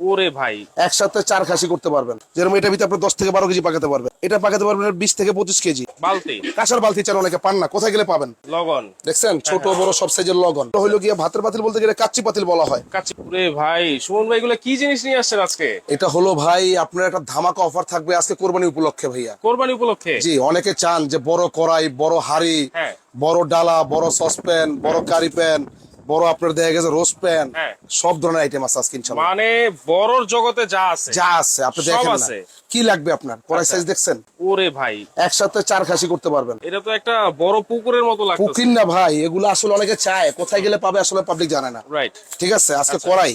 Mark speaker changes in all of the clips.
Speaker 1: ওরে ভাই।
Speaker 2: একসাথে চার খাসি করতে পারবেন। যেরকম এটা ভিতরে আপনি দশ থেকে বারো কেজি পাকাতে পারবেন। এটা পাকাতে পারবেন বিশ থেকে পঁচিশ কেজি।
Speaker 1: বালতি।
Speaker 2: কাঁসার বালতি চান অনেকে পান না কোথায় গেলে পাবেন?
Speaker 1: লগন।
Speaker 2: দেখছেন? ছোট বড় সব সাইজের লগন। হইল গিয়ে ভাতের পাতিল বলতে গেলে কাচ্চি পাতিল বলা হয়।
Speaker 1: কাচ্চি ওরে ভাই সুমন ভাই এগুলো কি জিনিস নিয়ে আসছেন আজকে?
Speaker 2: এটা হলো ভাই আপনার একটা ধামাকা অফার থাকবে আজকে কোরবানি উপলক্ষে ভাইয়া।
Speaker 1: কোরবানি উপলক্ষে?
Speaker 2: জি অনেকে চান যে বড় কড়াই বড় হাড়ি
Speaker 1: হ্যাঁ।
Speaker 2: বড় ডালা বড় সসপ্যান বড় কারি প্যান বড় আপনার দেখা গেছে রোস্ট প্যান
Speaker 1: হ্যাঁ।
Speaker 2: সব ধরনের আইটেম আছে আজকে ইনশাল্লাহ
Speaker 1: মানে বড়র জগতে যা আছে
Speaker 2: যা আছে আপনি দেখেন না। কি লাগবে আপনার? কড়াই
Speaker 1: আচ্ছা।
Speaker 2: সাইজ দেখছেন?
Speaker 1: ওরে ভাই।
Speaker 2: একসাথে চার খাসি করতে পারবেন।
Speaker 1: এটা তো একটা বড় পুকুরের মতো লাগছে
Speaker 2: কুকিং না ভাই এগুলো আসলে অনেকে চায় কোথায় গেলে পাবে আসলে পাবলিক জানে না।
Speaker 1: রাইট
Speaker 2: ঠিক আছে? আজকে কড়াই।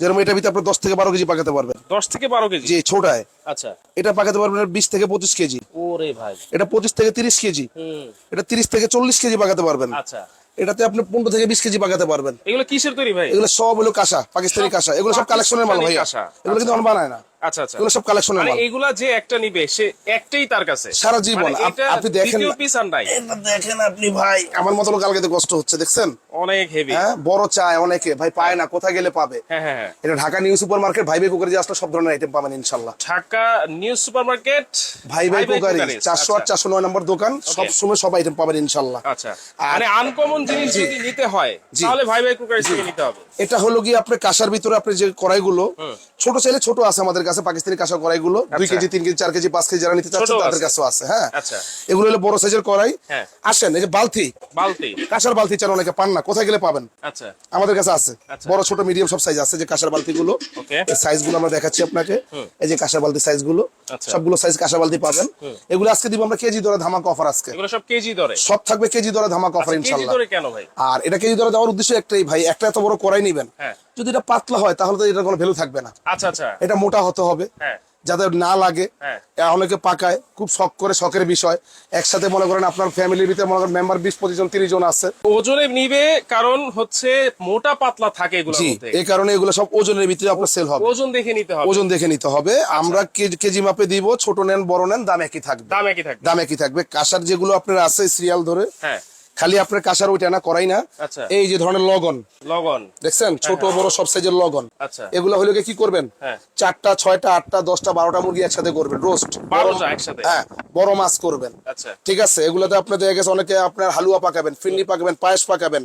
Speaker 2: যেরকম এটা ভিতরে আপনি দশ থেকে বারো কেজি পাকাতে পারবেন।
Speaker 1: দশ থেকে বারো কেজি?
Speaker 2: জি ছোটায়।
Speaker 1: আচ্ছা।
Speaker 2: এটা পাকাতে পারবেন বিশ থেকে পঁচিশ কেজি।
Speaker 1: ওরে ভাই।
Speaker 2: এটা পঁচিশ থেকে তিরিশ কেজি।
Speaker 1: হুম।
Speaker 2: এটা তিরিশ থেকে চল্লিশ কেজি পাকাতে পারবেন।
Speaker 1: আচ্ছা।
Speaker 2: এটাতে আপনি পনেরো থেকে বিশ কেজি পাকাতে পারবেন।
Speaker 1: এগুলো কিসের তৈরি ভাই?
Speaker 2: এগুলো সব হলো কাঁসা পাকিস্তানি কাঁসা। এগুলো সব কালেকশনের মাল
Speaker 1: ভাই
Speaker 2: এগুলো কিন্তু বানায় না।
Speaker 1: আচ্ছা আচ্ছা।
Speaker 2: এগুলো সব কালেকশনের মাল।
Speaker 1: এগুলা যে একটা নিবে সে একটাই তার কাছে।
Speaker 2: সারা জীবন।
Speaker 1: মানে
Speaker 2: আপ-
Speaker 1: এটা
Speaker 2: আপনি দেখেন
Speaker 1: পিস আর নাই।
Speaker 2: দেখেন আপনি ভাই। আমার মতো কালকে কষ্ট হচ্ছে দেখছেন?
Speaker 1: অনেক হেভি
Speaker 2: হ্যাঁ বড় চায় অনেকে। ভাই পায় না কোথায় গেলে পাবে?
Speaker 1: হ্যাঁ হ্যাঁ
Speaker 2: এটা ঢাকা নিউ সুপার ভাই ভাই কুকারি আসলে সব ধরনের আইটেম পাবেন ইনশাল্লাহ।
Speaker 1: ঢাকা নিউ সুপারমার্কেট
Speaker 2: ভাই ভাই কুকারি
Speaker 1: আচ্ছা।
Speaker 2: চারশো নয় নম্বর দোকান সব. সময় সব আইটেম পাবেন ইনশাল্লাহ।
Speaker 1: আচ্ছা।
Speaker 2: আর-
Speaker 1: মানে আনকমন জিনিস যদি নিতে হয় তাহলে ভাই ভাই কুকারি থেকে নিতে হবে।
Speaker 2: এটা হলো গিয়ে আপনার কাঁসার ভিতরে আপনি যে কড়াইগুলো ছোট চাইলে ছোট আছে আমাদের কাছে পাকিস্তানি কাঁসা কড়াইগুলো দুই
Speaker 1: আচ্ছা।
Speaker 2: কেজি তিন কেজি চার কেজি পাঁচ কেজি যারা নিতে চাচ্ছেন তাদের। কাছেও আছে হ্যাঁ।
Speaker 1: আচ্ছা।
Speaker 2: এগুলো হলো বড় সাইজের কড়াই।
Speaker 1: হ্যাঁ।
Speaker 2: আসেন এই যে বালতি।
Speaker 1: বালতি।
Speaker 2: কাঁসার বালতি চান অনেকে পান না কোথায় গেলে পাবেন?
Speaker 1: আচ্ছা।
Speaker 2: আমাদের কাছে আছে।
Speaker 1: আচ্ছা।
Speaker 2: বড় ছোট মিডিয়াম সব সাইজ আছে যে কাঁসার বালতি গুলো
Speaker 1: Okay.
Speaker 2: সাইজগুলো আমরা দেখাচ্ছি আপনাকে। এই যে কাঁসার বালতি
Speaker 1: সাইজগুলো।
Speaker 2: সবগুলো সাইজ কাঁসার বালতি পাবেন। এগুলো আজকে দিব আমরা কেজি দরে ধামাকা অফার আজকে।
Speaker 1: এগুলো সব কেজি দরে?
Speaker 2: সব থাকবে কেজি দরে ধামাকা অফার
Speaker 1: আচ্ছা, কেজি দরে কেন ভাই?
Speaker 2: আর এটা কেজি দরে দেওয়ার উদ্দেশ্য একটাই ভাই একটা এত বড় কড়াই নিবেন।
Speaker 1: হ্যাঁ।
Speaker 2: যদি এটা পাতলা হয় তাহলে তো এটার কোনো ভ্যালু থাকবে না।
Speaker 1: আচ্ছা আচ্ছা।
Speaker 2: এটা মোটা হতে হবে।
Speaker 1: হ্যাঁ।
Speaker 2: যাতে না লাগে।
Speaker 1: হ্যাঁ।
Speaker 2: অনেকে পাকায় খুব শখ করে শখের বিষয়। একসাথে মনে করেন আপনার ফ্যামিলির ভিতরে মনে করেন মেম্বার বিশ পঁচিশ জন তিরিশ জন আছে।
Speaker 1: ওজনে নিবে কারণ হচ্ছে মোটা পাতলা থাকে মধ্যে।
Speaker 2: এই কারণে এগুলো সব ওজনের ভিতরে আপনার সেল হবে।
Speaker 1: ওজন দেখে নিতে হবে।
Speaker 2: ওজন দেখে নিতে হবে।
Speaker 1: আচ্ছা।
Speaker 2: আমরা কেজি- কেজি মাপে দিব ছোট নেন বড় নেন দাম একই থাকবে।
Speaker 1: দাম একই থাকবে।
Speaker 2: দাম একই থাকবে। কাঁসার যেগুলো আপনার আছে সিরিয়াল ধরে
Speaker 1: হ্যাঁ।
Speaker 2: খালি আপনার কাঁসার ওইটা না করাই না।
Speaker 1: আচ্ছা।
Speaker 2: এই যে ধরনের লগন
Speaker 1: লগন
Speaker 2: দেখছেন? ছোট বড় সব সাইজের লগন
Speaker 1: আচ্ছা।
Speaker 2: এগুলো হলে কি করবেন?
Speaker 1: হ্যাঁ।
Speaker 2: চারটা ছয়টা আটটা দশটা বারোটা মুরগি একসাথে করবেন রোস্ট হ্যাঁ বড় মাছ করবেন।
Speaker 1: আচ্ছা।
Speaker 2: ঠিক আছে? এগুলোতে আপনার দেখা গেছে অনেকে আপনার হালুয়া পাকাবেন ফিন্নি পাকাবেন পায়েস পাকাবেন।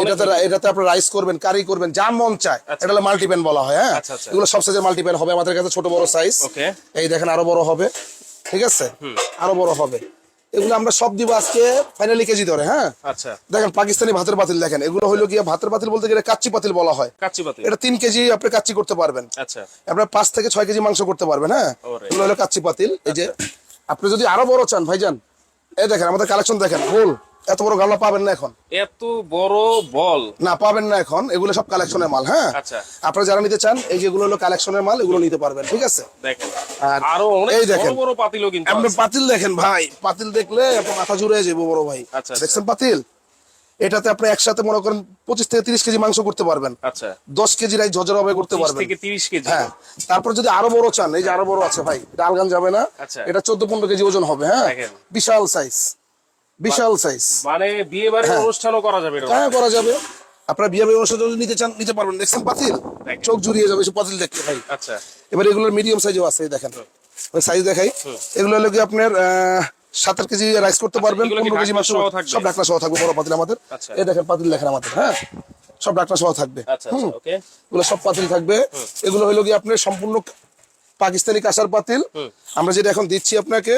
Speaker 2: এটাতে এটাতে আপনার রাইস করবেন কারি করবেন যা মন চায়। এটা হলো মাল্টিপ্যান বলা হয় হ্যাঁ। এগুলো সব সাইজের মাল্টিপ্যান হবে। আমাদের কাছে ছোট বড় সাইজ এই দেখেন আরও বড় হবে। ঠিক আছে? আরও বড় হবে। এগুলো আমরা সব দিব আজকে ফাইনালি কেজি ধরে হ্যাঁ?
Speaker 1: আচ্ছা।
Speaker 2: দেখেন পাকিস্তানি ভাতের পাতিল দেখেন এগুলো হলো গিয়ে ভাতের পাতিল বলতে গেলে কাচ্চি পাতিল বলা হয়।
Speaker 1: কাচ্চি পাতিল।
Speaker 2: এটা তিন কেজি আপনি কাচ্চি করতে পারবেন।
Speaker 1: আচ্ছা।
Speaker 2: আপনার পাঁচ থেকে ছয় কেজি মাংস করতে পারবেন হ্যাঁ? এগুলো হলো কাচ্চি পাতিল এই যে আপনি যদি আরও বড় চান ভাইজান এই দেখেন আমাদের কালেকশন দেখেন গোল এত বড় গামলা পাবেন না এখন।
Speaker 1: এত বড় বল।
Speaker 2: না পাবেন না এখন। এগুলো সব কালেকশনের মাল হ্যাঁ?
Speaker 1: আচ্ছা।
Speaker 2: আপনারা যারা নিতে চান এই যেগুলো হলো কালেকশনের মাল এগুলো নিতে পারবেন ঠিক আছে?
Speaker 1: দেখেন।
Speaker 2: আর
Speaker 1: আরও অনেক বড়। বড় পাতিলও কিন্তু
Speaker 2: আপনি পাতিল দেখেন ভাই পাতিল দেখলে আপনার মাথা জুড়ে যাব বড় ভাই।
Speaker 1: আচ্ছা, আচ্ছা।
Speaker 2: দেখছেন পাতিল? এটাতে আপনি একসাথে মনে করেন পঁচিশ থেকে তিরিশ কেজি মাংস করতে পারবেন।
Speaker 1: আচ্ছা।
Speaker 2: দশ কেজি রাই ঝজর হবে করতে পারবেন।
Speaker 1: থেকে 30 কেজি।
Speaker 2: হ্যাঁ। তারপর যদি আরও বড় চান এই যে আরও বড় আছে ভাই এটা আলগান যাবে না।
Speaker 1: আচ্ছা।
Speaker 2: এটা চোদ্দ পনেরো কেজি ওজন হবে হ্যাঁ? বিশাল সাইজ বিশাল সাইজ
Speaker 1: মানে বিয়ে বাড়ির অনুষ্ঠানও করা যাবে এটা
Speaker 2: হ্যাঁ করা যাবে। আপনার বিয়ে বাড়ির অনুষ্ঠান যদি নিতে চান নিতে পারবেন। দেখছেন পাতিল? চোখ জুড়িয়ে যাবে সব পাতিল দেখতে ভাই।
Speaker 1: আচ্ছা।
Speaker 2: এবার এগুলোর মিডিয়াম সাইজও আছে দেখেন। সাইজ দেখাই। এগুলো হলো কি আপনার সাত আট কেজি রাইস করতে পারবেন
Speaker 1: এগুলো কি
Speaker 2: পনেরো কেজি মাংস? সব ডাকনা সহ থাকবে বড় পাতিল আমাদের।
Speaker 1: আচ্ছা।
Speaker 2: এই দেখেন পাতিল দেখেন আমাদের হ্যাঁ? সব ডাকনা সহ থাকবে।
Speaker 1: আচ্ছা আচ্ছা ওকে
Speaker 2: এগুলো সব পাতিল থাকবে। এগুলো হলো কি আপনার সম্পূর্ণ পাকিস্তানি কাঁসার পাতিল আমরা যেটা এখন দিচ্ছি আপনাকে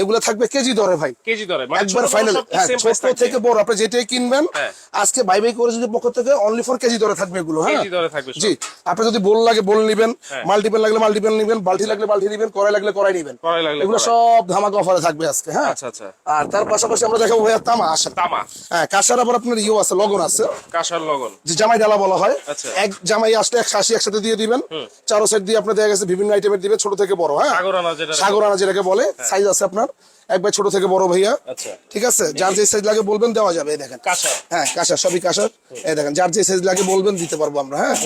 Speaker 2: এগুলো থাকবে কেজি দরে ভাই।
Speaker 1: কেজি ধরে মানে
Speaker 2: একবার ফাইনাল
Speaker 1: সব
Speaker 2: হ্যাঁ ছোট থেকে বড় আপনি যেটাই কিনবেন
Speaker 1: হ্যাঁ।
Speaker 2: আজকে বাই বাই করে যদি পক্ষ থেকে অনলি ফর কেজি দরে থাকবে এগুলো হ্যাঁ?
Speaker 1: কেজি দরে থাকবে
Speaker 2: জি আপনি যদি বোল লাগে বোল নিবেন
Speaker 1: হ্যাঁ।
Speaker 2: মাল্টিপেল লাগলে মাল্টিপেল নিবেন বালতি লাগলে বালতি নিবেন কড়াই লাগলে কড়াই নিবেন। এগুলো সব ধামাকা অফারে থাকবে আজকে হ্যাঁ?
Speaker 1: আচ্ছা আচ্ছা।
Speaker 2: আর তার পাশাপাশি আমরা দেখাবো ভাইয়া তামা আসেন
Speaker 1: তামা
Speaker 2: হ্যাঁ কাঁসার আবার আপনার ইয়ে আছে লগন আছে।
Speaker 1: কাঁসার লগন
Speaker 2: যে জামাই ডালা বলা হয়।
Speaker 1: আচ্ছা।
Speaker 2: এক জামাই আসলে এক শাসি একসাথে দিয়ে দিবেন। চারো সাইড দিয়ে আপনার দেখা গেছে বিভিন্ন আইটেমের দিবেন ছোট থেকে বড় হ্যাঁ?
Speaker 1: সাগর আনা যেটা
Speaker 2: সাগর আনা যেটাকে বলে সাইজ আছে আপনার একবার ছোট থেকে বড় ভাইয়া।
Speaker 1: আচ্ছা।
Speaker 2: ঠিক আছে? যার যে সাইজ লাগে বলবেন দেওয়া যাবে এই দেখেন।
Speaker 1: কাঁসা।
Speaker 2: হ্যাঁ কাঁসা সবই কাঁসার এই দেখেন যার যে সাইজ লাগে বলবেন দিতে পারব আমরা হ্যাঁ?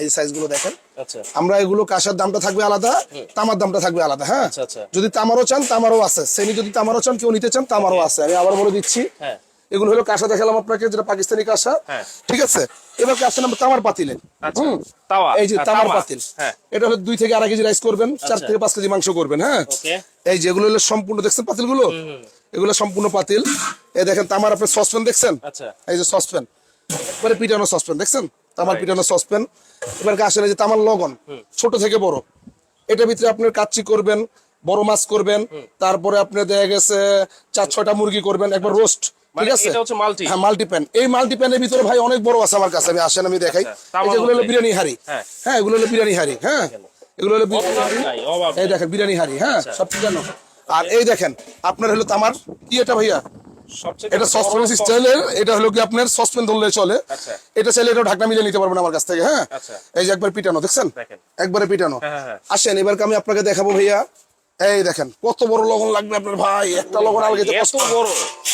Speaker 2: এই সাইজগুলো দেখেন।
Speaker 1: আচ্ছা।
Speaker 2: আমরা এগুলো কাঁসার দামটা থাকবে আলাদা তামার দামটা থাকবে আলাদা হ্যাঁ?
Speaker 1: আচ্ছা।
Speaker 2: যদি তামারও চান তামারও আছে। সেমি যদি তামারও চান কেউ নিতে চান তামারও আছে। আমি আবার বলে দিচ্ছি।
Speaker 1: হ্যাঁ।
Speaker 2: এগুলো হলো কাঁসা দেখালাম আপনাকে যেটা পাকিস্তানি কাঁসা।
Speaker 1: হ্যাঁ।
Speaker 2: ঠিক আছে? এবার আসছেন আমরা তামার পাতিলে।
Speaker 1: আচ্ছা,
Speaker 2: এই যে তামার পাতিল।
Speaker 1: হ্যাঁ।
Speaker 2: এটা হলো দুই থেকে আড়াই কেজি রাইস করবেন চার
Speaker 1: আচ্ছা।
Speaker 2: থেকে পাঁচ কেজি মাংস করবেন হ্যাঁ? এই যেগুলো হলো সম্পূর্ণ দেখছেন পাতিলগুলো? এগুলো সম্পূর্ণ পাতিল। এই দেখেন তামার আপনি সসপ্যান দেখছেন?
Speaker 1: আচ্ছা।
Speaker 2: এই যে সসপ্যান। একবারে পিটানো সসপ্যান দেখছেন? তামার. পিটানো সসপ্যান। এবার আসলে যে তামার লগন ছোট থেকে বড়। এটার ভিতরে আপনার কাচ্চি করবেন বড় মাছ করবেন তারপরে আপনি দেখা গেছে চার ছয়টা মুরগি করবেন একবার রোস্ট ঠিক আছে?
Speaker 1: এটা হচ্ছে multi?
Speaker 2: হ্যাঁ মাল্টি প্যান। এই মাল্টি প্যানের ভিতরে ভাই অনেক বড় আছে আমার কাছে আমি আসেন আমি দেখাই। এই
Speaker 1: তামার
Speaker 2: যেগুলো হলো বিরিয়ানি হাড়ি।
Speaker 1: হ্যাঁ।
Speaker 2: এগুলো হলো বিরিয়ানি হাড়ি হ্যাঁ। এগুলো হলো বিরিয়ানি
Speaker 1: অভাব
Speaker 2: হাড়ি।
Speaker 1: নাই, অভাব
Speaker 2: এই দেখেন বিরিয়ানি হাড়ি হ্যাঁ। সব জানো। আর এই দেখেন আপনার হলো তামার কি এটা ভাইয়া? এটা সসপেন স্টাইলের এটা হলো কি আপনার সসপেন ধরলে চলে।
Speaker 1: আচ্ছা।
Speaker 2: এটা চাইলে এটা ঢাকনা মিলিয়ে নিতে পারবেন আমার কাছ থেকে হ্যাঁ।
Speaker 1: আচ্ছা।
Speaker 2: এই যে একবার পিটানো দেখছেন? একবারে পিটানো।
Speaker 1: হ্যাঁ, হ্যাঁ, হ্যাঁ।
Speaker 2: আসেন এবার আমি আপনাকে দেখাবো ভাইয়া? এই দেখেন কত বড় লগন লাগবে আপনার ভাই? একটা লগন আলগে
Speaker 1: কত বড়।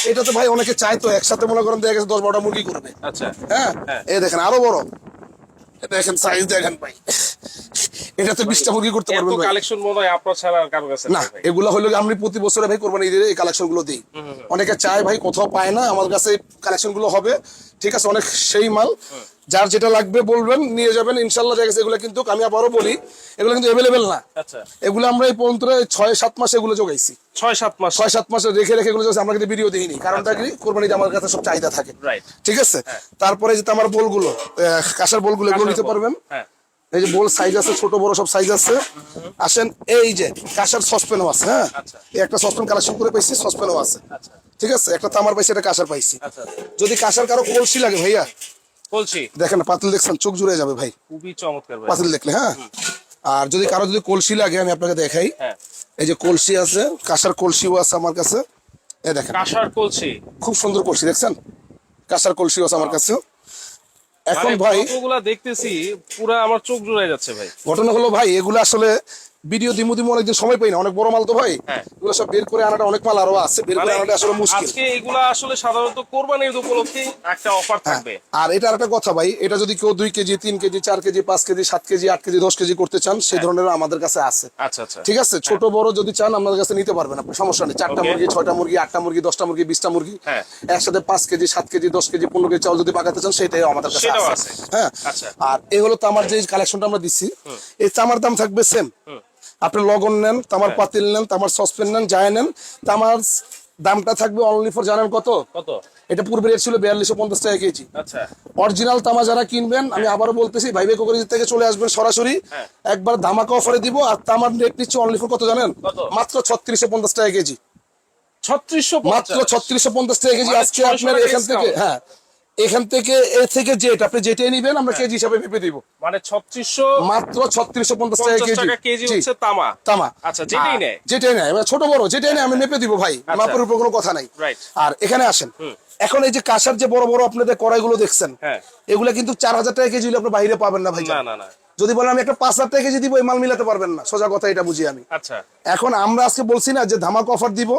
Speaker 2: এটা তো ভাই অনেকে চায় তো একসাথে মনে করেন দেখা গেছে দশ বারোটা মুরগি করবে।
Speaker 1: আচ্ছা।
Speaker 2: হ্যাঁ?
Speaker 1: হ্যাঁ।
Speaker 2: এই দেখেন আরও বড়। এটা দেখেন সাইজ দেখেন ভাই। এটা তো বিশটা মুরগি করতে পারবেন
Speaker 1: কালেকশন মনে হয় আপনার ছাড়া আর কারও কাছে
Speaker 2: না এগুলো হলো আমি প্রতি বছরে ভাই কোরবানি ঈদের এই কালেকশনগুলো দিই। অনেকে চায় ভাই কোথাও পায় না আমার কাছে কালেকশনগুলো হবে। ঠিক আছে অনেক সেই মাল। যার যেটা লাগবে বলবেন নিয়ে যাবেন ইনশাল্লাহ গেছে এগুলো কিন্তু আমি আবারও বলি এগুলো কিন্তু অ্যাভেলেবেল না।
Speaker 1: আচ্ছা।
Speaker 2: এগুলো আমরা এই পর্যন্ত ছয় সাত মাস এগুলো যোগাইছি
Speaker 1: ছয় সাত মাস।
Speaker 2: ছয় সাত মাসে রেখে রেখে এগুলো আমরা কিন্তু ভিডিও দিইনি কারণটা কি? কোরবানিতে আমার কাছে সব চাহিদা থাকে। ঠিক আছে? তারপরে যে আমার বোলগুলো কাঁসার বোলগুলো এগুলো নিতে পারবেন।
Speaker 1: হ্যাঁ।
Speaker 2: এই যে বোল সাইজ আছে ছোট বড় সব সাইজ আছে। আসেন এই যে কাঁসার সসপ্যানও আছে হ্যাঁ?
Speaker 1: আচ্ছা।
Speaker 2: এই একটা সসপ্যান কালেকশন করে পাইছি সসপ্যানও আছে।
Speaker 1: আচ্ছা।
Speaker 2: ঠিক আছে? একটা তামার পাইছি একটা কাঁসার পাইছি।
Speaker 1: আচ্ছা
Speaker 2: যদি কাঁসার কারও কলসি লাগে ভাইয়া
Speaker 1: বলছি
Speaker 2: দেখেন পাতিল দেখছেন চোখ জুড়ে যাবে ভাই।
Speaker 1: খুবই চমৎকার ভাই।
Speaker 2: পাতিল দেখলে হ্যাঁ? আর যদি কারও যদি কলসি লাগে আমি আপনাকে দেখাই।
Speaker 1: হ্যাঁ।
Speaker 2: এই যে কলসি আছে কাঁসার কলসিও আছে আমার কাছে। এই দেখেন।
Speaker 1: কাঁসার কলছি
Speaker 2: খুব সুন্দর কলসি দেখছেন? কাঁসার কলসিও আছে আমার কাছে এখন ভাই
Speaker 1: দেখতেছি পুরা আমার চোখ জুড়ে যাচ্ছে ভাই।
Speaker 2: ঘটনা হলো ভাই এগুলো আসলে ভিডিও দিমু দিমু অনেকদিন সময় পাই না অনেক বড় মাল তো ভাই।
Speaker 1: হ্যাঁ।
Speaker 2: এগুলো সব বের করে আনাটা অনেক মাল আরও আছে বের করে
Speaker 1: মানে
Speaker 2: আনাটা আসলে মুশকিল।
Speaker 1: আজকে এগুলা আসলে সাধারণত কোরবানির উপলক্ষে একটা অফার
Speaker 2: হ্যাঁ।
Speaker 1: থাকবে।
Speaker 2: আর এটা একটা কথা ভাই এটা যদি কেউ দুই কেজি তিন কেজি চার কেজি পাঁচ কেজি সাত কেজি আট কেজি দশ কেজি করতে চান সেই ধরনের আমাদের কাছে আছে।
Speaker 1: আচ্ছা আচ্ছা।
Speaker 2: ঠিক আছে? ছোট বড় যদি চান আমাদের কাছে নিতে পারবেন আপনি সমস্যা নেই। চারটা মুরগি ছয়টা মুরগি আটটা মুরগি দশটা মুরগি বিশটা মুরগি
Speaker 1: হ্যাঁ।
Speaker 2: একসাথে পাঁচ কেজি সাত কেজি দশ কেজি পনেরো কেজি চাল যদি পাকাতে চান সেটাই আমাদের কাছে আছে। হ্যাঁ।
Speaker 1: আচ্ছা।
Speaker 2: আর এই হলো তামার যে কালেকশনটা আমরা দিচ্ছি এই তামার দাম থাকবে সেম আপনি লগন নেন তামার
Speaker 1: হ্যাঁ।
Speaker 2: পাতিল নেন তামার সসপেন নেন যায় নেন তামার দামটা থাকবে অনলি ফর জানেন কত?
Speaker 1: কত?
Speaker 2: এটা পূর্বে রেট ছিল বিয়াল্লিশশো পঞ্চাশ টাকা কেজি।
Speaker 1: আচ্ছা।
Speaker 2: অরিজিনাল তামা যারা কিনবেন আমি আবারও বলতেছি ভাইবে কোকরিজ থেকে চলে আসবেন সরাসরি।
Speaker 1: হ্যাঁ।
Speaker 2: একবার ধামাকা অফারে দিব আর তামার রেট নিচ্ছে অনলি ফর কত জানেন? মাত্র ছত্রিশশো পঞ্চাশ টাকা কেজি।
Speaker 1: ছত্রিশশো
Speaker 2: মাত্র ছত্রিশশো পঞ্চাশ টাকা কেজি
Speaker 1: মানে
Speaker 2: আজকে আপনার এখান থেকে হ্যাঁ। এখান থেকে এ থেকে জেট আপনি যেটাই নিবেন আমরা কেজি হিসাবে ভেপে দিব।
Speaker 1: মানে ছত্রিশশো
Speaker 2: মাত্র ছত্রিশশো পঞ্চাশ টাকা কেজি।
Speaker 1: হচ্ছে তামা।
Speaker 2: তামা।
Speaker 1: আচ্ছা যেটাই নেয়?
Speaker 2: যেটাই নেয়। মানে ছোট বড় যেটাই নেয় আমি মেপে দিব ভাই।
Speaker 1: আচ্ছা।
Speaker 2: মাপের উপর কোনো কথা নাই। আর এখানে আসেন। এখন এই যে কাঁসার যে বড় বড় আপনাদের কড়াইগুলো দেখছেন এগুলো কিন্তু চার হাজার টাকা কেজি আপনি বাইরে পাবেন না ভাই
Speaker 1: না না।
Speaker 2: যদি বলেন আমি একটা পাঁচ হাজার টাকা কেজি দিব এই মাল মিলাতে পারবেন না। সোজা কথা এটা বুঝি আমি।
Speaker 1: আচ্ছা।
Speaker 2: এখন আমরা আজকে বলছি না যে ধামাক অফার দিব।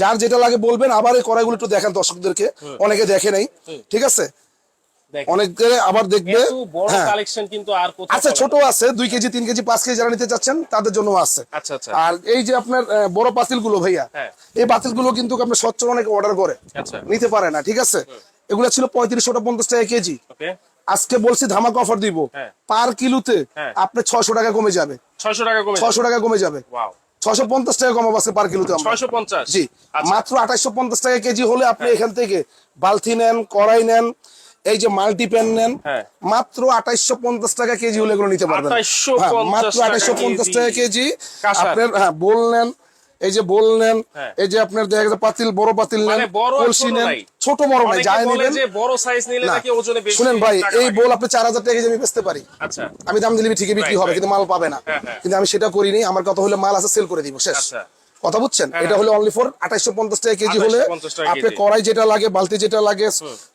Speaker 2: যার যেটা লাগে বলবেন আবার এই কড়াইগুলো একটু দেখেন দর্শকদেরকে। অনেকে দেখে নাই। ঠিক আছে? অনেকে আবার দেখবে।
Speaker 1: এত বড় কালেকশন কিন্তু আর কোথাও
Speaker 2: আচ্ছা ছোট আছে দুই কেজি তিন কেজি পাঁচ কেজি যারা নিতে চাচ্ছেন তাদের জন্য আছে।
Speaker 1: না।
Speaker 2: আর এই যে আপনার বড় পাতিলগুলো ভাইয়া। এই পাতিলগুলো কিন্তু আপনার সচ্ছল অনেকে অর্ডার করে। নিতে পারে না ঠিক আছে? এগুলো ছিল পঁয়ত্রিশশো পঞ্চাশ টাকা কেজি। আজকে বলছি ধামাক অফার দিব।
Speaker 1: হ্যাঁ।
Speaker 2: পার কিলোতে
Speaker 1: হ্যাঁ।
Speaker 2: আপনি ছয়শো টাকা কমে যাবে।
Speaker 1: ছয়শো টাকা কমে
Speaker 2: ছয়শো টাকা কমে যাবে। ছয়শো পঞ্চাশ টাকা কমাবো আজকে পার কিলোতে
Speaker 1: ছয়শো পঞ্চাশ।
Speaker 2: জি।
Speaker 1: আচ্ছা।
Speaker 2: মাত্র আঠাইশো পঞ্চাশ টাকা কেজি হলে আপনি এখান থেকে বালতি নেন কড়াই নেন এই যে মাল্টি প্যান নেন
Speaker 1: হ্যাঁ।
Speaker 2: মাত্র আঠাইশো পঞ্চাশ টাকা কেজি হলে এগুলো নিতে পারবেন।
Speaker 1: 2850
Speaker 2: হ্যাঁ, মাত্র আঠাইশো পঞ্চাশ টাকা কেজি। আপনার হ্যাঁ বল নেন এই যে বল নেন
Speaker 1: হ্যাঁ।
Speaker 2: এই যে আপনার দেখা গেছে পাতিল বড় পাতিল নেন
Speaker 1: মানে
Speaker 2: কলসি
Speaker 1: ছোট
Speaker 2: নেন ছোট বড় নাই যাই নেবেন।
Speaker 1: বড় সাইজ নিলে নাকি ওজনে বেশি
Speaker 2: শুনেন ভাই এই বল আপনি চার হাজার টাকা কেজি আমি বেচতে পারি।
Speaker 1: আচ্ছা।
Speaker 2: আমি দাম দিলে ঠিকই বিক্রি হবে কিন্তু মাল পাবে না।
Speaker 1: হ্যাঁ, হ্যাঁ।
Speaker 2: কিন্তু আমি সেটা করিনি আমার কথা হলে মাল আছে সেল করে দিব শেষ।
Speaker 1: আচ্ছা।
Speaker 2: কথা বুঝছেন?
Speaker 1: হ্যাঁ,
Speaker 2: এটা হলো অনলি ফর আঠাইশো পঞ্চাশ টাকা কেজি হলে
Speaker 1: 2850
Speaker 2: আপনি। কড়াই যেটা লাগে বালতি যেটা লাগে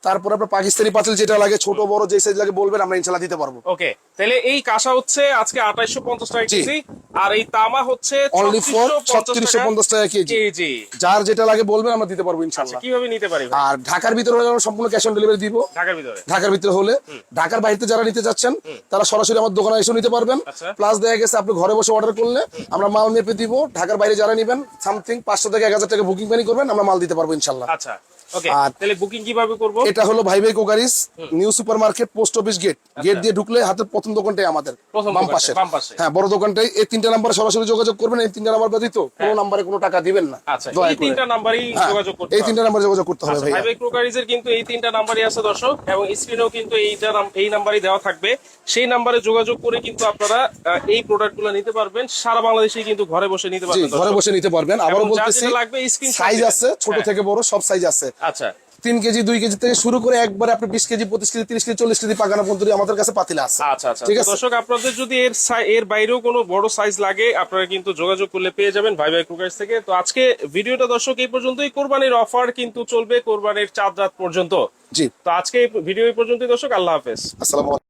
Speaker 2: তারপর আপনার পাকিস্তানি পাতিল যেটা লাগে ছোট বড় যে সাইজ লাগে বলবেন আমরা ইনশাল্লাহ দিতে পারব।
Speaker 1: ওকে তাহলে এই কাঁসা হচ্ছে আজকে আঠাইশো পঞ্চাশ টাকা কেজি আর এই তামা হচ্ছে
Speaker 2: অনলি ফর ছত্রিশশো পঞ্চাশ টাকা কেজি। যার যেটা লাগে বলবেন আমরা দিতে পারব ইনশাল্লাহ
Speaker 1: কীভাবে নিতে পারি
Speaker 2: আর ঢাকার ভিতরে হলে আমরা সম্পূর্ণ ক্যাশ অন ডেলিভারি দিব।
Speaker 1: ঢাকার ভিতরে?
Speaker 2: ঢাকার ভিতরে হলে ঢাকার বাইরে যারা নিতে যাচ্ছেন তারা সরাসরি আমার দোকানে এসে নিতে পারবেন।
Speaker 1: আচ্ছা।
Speaker 2: প্লাস দেখা গেছে আপনি ঘরে বসে অর্ডার করলে আমরা মাল মেপে দিব। ঢাকার বাইরে যারা নিবেন সামথিং পাঁচশো থেকে এক হাজার টাকা বুকিং পানি করবেন, আমরা মাল দিতে পারব ইনশাল্লাহ।
Speaker 1: আচ্ছা।
Speaker 2: আর
Speaker 1: তাহলে বুকিং কীভাবে করব?
Speaker 2: এটা হলো ভাই ভাই কোকারিস new super market post office gate gate দিয়ে ঢুকলে হাতের প্রথম দোকানটাই আমাদের
Speaker 1: আচ্ছা।
Speaker 2: বাম পাশে। হ্যাঁ বড় দোকানটাই। এই তিনটা নাম্বারে সরাসরি যোগাযোগ করবেন এই তিনটা নাম্বার ব্যতীত কোনো নাম্বারে কোনো টাকা দিবেন না।
Speaker 1: হ্যাঁ। আচ্ছা এই তিনটা নাম্বারই
Speaker 2: হ্যাঁ,
Speaker 1: যোগাযোগ করতে
Speaker 2: এই তিনটা নাম্বারে যোগাযোগ করতে হবে
Speaker 1: আচ্ছা, হাইওয়ে ক্রোকারিজের কিন্তু এই তিনটা নাম্বারই আছে দর্শক এবং স্ক্রিনেও কিন্তু এইটা এই নাম্বারই দেওয়া থাকবে। সেই নাম্বারে যোগাযোগ করে কিন্তু আপনারা এই প্রোডাক্টগুলো নিতে পারবেন। সারা বাংলাদেশে কিন্তু ঘরে বসে নিতে পারবেন
Speaker 2: ঘরে বসে নিতে পারবেন। আবারও বলতেছি সাইজ আছে ছোট
Speaker 1: হ্যাঁ।
Speaker 2: থেকে বড় সব সাইজ আছে।
Speaker 1: আচ্ছা।
Speaker 2: তিন কেজি দুই কেজি থেকে শুরু করে একবার আপনি বিশ কেজি পঁচিশ কেজি তিরিশ কেজি চল্লিশ কেজি পাকানো পর্যন্ত আমাদের কাছে পাতিলা আছে।
Speaker 1: আচ্ছা আচ্ছা।
Speaker 2: ঠিক আছে?
Speaker 1: দর্শক আপনাদের যদি এর এর বাইরেও কোনো বড় সাইজ লাগে আপনারা কিন্তু যোগাযোগ করলে পেয়ে যাবেন ভাই ভাই কুকার্স থেকে। তো আজকে ভিডিওটা দর্শক এই পর্যন্তই। কোরবানির অফার কিন্তু চলবে কোরবানির চাঁদ রাত পর্যন্ত।
Speaker 2: জি।
Speaker 1: তো আজকে এই ভিডিও এই পর্যন্তই দর্শক আল্লাহ হাফেজ।
Speaker 2: আসসালামু আলাইকুম।